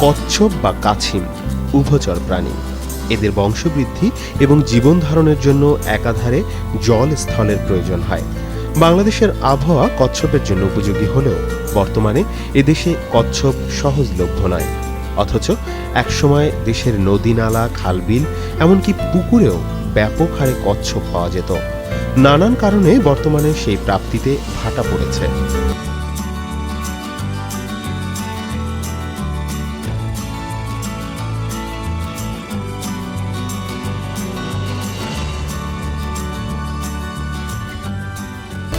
কচ্ছপ বা কাছিম, উভচর প্রাণী। এদের বংশবৃদ্ধি এবং জীবন ধারণের জন্য একাধারে জল স্থলের প্রয়োজন হয়। বাংলাদেশের আবহাওয়া কচ্ছপের জন্য উপযোগী হলেও বর্তমানে এদেশে কচ্ছপ সহজলভ্য নয়। অথচ একসময় দেশের নদী নালা, খালবিল, এমনকি পুকুরেও ব্যাপক হারে কচ্ছপ পাওয়া যেত। নানান কারণে বর্তমানে সেই প্রাপ্তিতে ভাটা পড়েছে।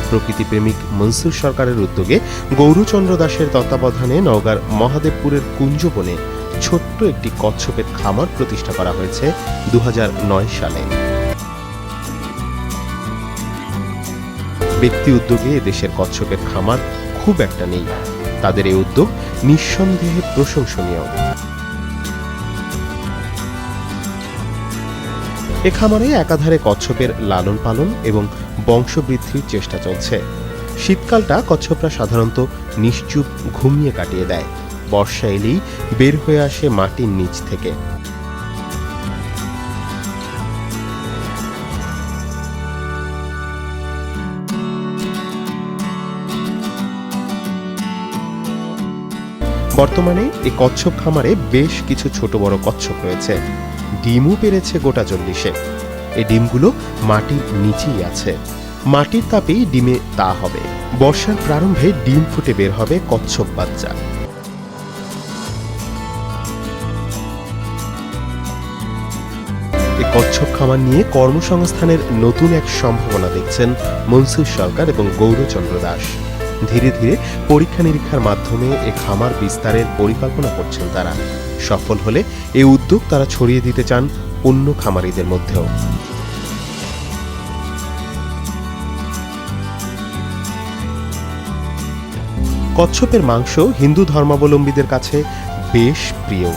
প্রকৃতিপ্রেমিক মনসুর সরকারের উদ্যোগে গৌরচন্দ্র দাসের তত্ত্বাবধানে নওগাঁর মহাদেবপুরের কুঞ্জবনে ছোট্ট একটি কচ্ছপের খামার প্রতিষ্ঠা করা হয়েছে দু হাজার নয় সালে। ব্যক্তি উদ্যোগে দেশের কচ্ছপের খামার খুব একটা নেই। তাদের এই উদ্যোগ নিঃসন্দেহে প্রশংসনীয়। এ খামারে একাধারে কচ্ছপের লালন পালন এবং বংশবৃদ্ধির চেষ্টা চলছে। শীতকালটা কচ্ছপরা সাধারণত নিশ্চুপ ঘুমিয়ে কাটিয়ে দেয়। বর্ষা এলেই বের হয়ে আসে মাটির নিচ থেকে। বর্তমানে এই কচ্ছপ খামারে বেশ কিছু ছোট বড় কচ্ছপ রয়েছে। ডিমও পেরেছে গোটা চল্লিশে এই ডিমগুলো মাটির নিচেই আছে। মাটির তাপেই ডিমে তা হবে। বর্ষার প্রারম্ভে ডিম ফুটে বের হবে কচ্ছপ বাচ্চা। কচ্ছপ খামার নিয়ে কর্মসংস্থানের নতুন এক সম্ভাবনা দেখছেন মনসুর সরকার এবং গৌরচন্দ্র দাস। ধীরে ধীরে পরীক্ষা নিরীক্ষার মাধ্যমে এ খামার বিস্তারের পরিকল্পনা করছেন তারা। সফল হলে এই উদ্যোগ তারা ছড়িয়ে দিতে চান অন্য খামারিদের মধ্যেও। কচ্ছপের মাংস হিন্দু ধর্মাবলম্বীদের কাছে বেশ প্রিয়।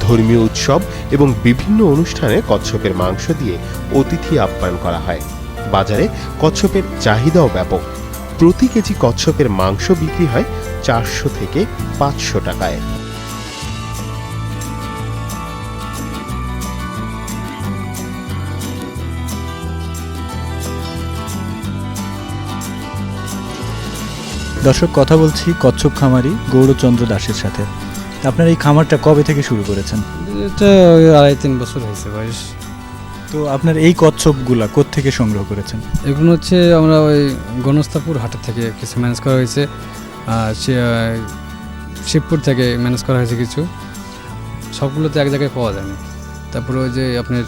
ধর্মীয় উৎসব এবং বিভিন্ন অনুষ্ঠানে কচ্ছপের মাংস দিয়ে অতিথি আপ্যায়ন করা হয়। বাজারে কচ্ছপের চাহিদাও ব্যাপক। প্রতি কেজি কচ্ছপের মাংস বিক্রি হয় চারশো থেকে পাঁচশো টাকায়। দর্শক কথা বলছি কচ্ছপ খামারি গৌরচন্দ্র দাসের সাথে। আপনার এই খামারটা কবে থেকে শুরু করেছেন? এটা আড়াই তিন বছর হয়েছে বয়স। তো আপনার এই কচ্ছপগুলা থেকে সংগ্রহ করেছেন? এগুলো হচ্ছে আমরা ওই গণস্তাপুর হাটের থেকে কিছু ম্যানেজ করা হয়েছে। শিবপুর থেকে ম্যানেজ করা হয়েছে কিছু। সবগুলো তো এক জায়গায় পাওয়া যায় না। তারপরে ওই যে আপনার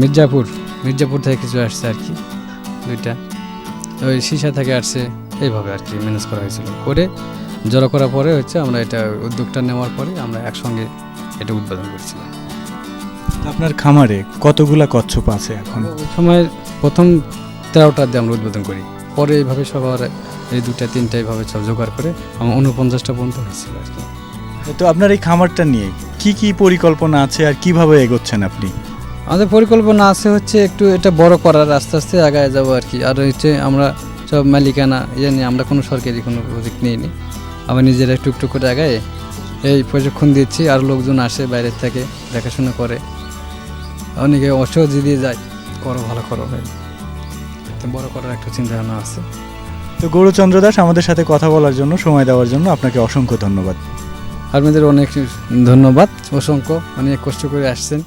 মির্জাপুর মির্জাপুর থেকে কিছু আসছে আর কি, দুইটা। ওই সীসা থেকে আসছে, এইভাবে আর কি ম্যানেজ করা হয়েছিল। করে জড়ো করার পরে হচ্ছে আমরা এটা উদ্যোগটা নেওয়ার পরে আমরা একসঙ্গে এটা উদ্বোধন করছিলাম। আপনার খামারে কতগুলা কচ্ছপ আছে এখন? সময় প্রথম তেরোটা দিয়ে আমরা উদ্বোধন করি। পরে এইভাবে সবার এই দুটা তিনটা এইভাবে সব জোগাড় করে আমার উনপঞ্চাশটা পর্যন্ত হয়েছিল আর কি। তো আপনার এই খামারটা নিয়ে কি কি পরিকল্পনা আছে আর কীভাবে এগোচ্ছেন আপনি? আমাদের পরিকল্পনা আছে হচ্ছে একটু এটা বড় করার আস্তে আস্তে আগায় যাব আর কি। আর হচ্ছে আমরা সব মালিকানা ইয়ে নিয়ে আমরা কোনো সরকারি কোনো প্রজেক্ট নিইনি। আমরা নিজেরা একটু একটু করে আগায় এই প্রশিক্ষণ দিচ্ছি। আর লোকজন আসে বাইরের থেকে দেখাশোনা করে। অনেকে অসহজি দিয়ে যায় করো ভালো করো ভাই। বড় করার একটা চিন্তা ভাবনা আছে। তো গৌরচন্দ্র দাস আমাদের সাথে কথা বলার জন্য সময় দেওয়ার জন্য আপনাকে অসংখ্য ধন্যবাদ। আপনাদের অনেক ধন্যবাদ। অসংখ্য অনেক কষ্ট করে আসছেন।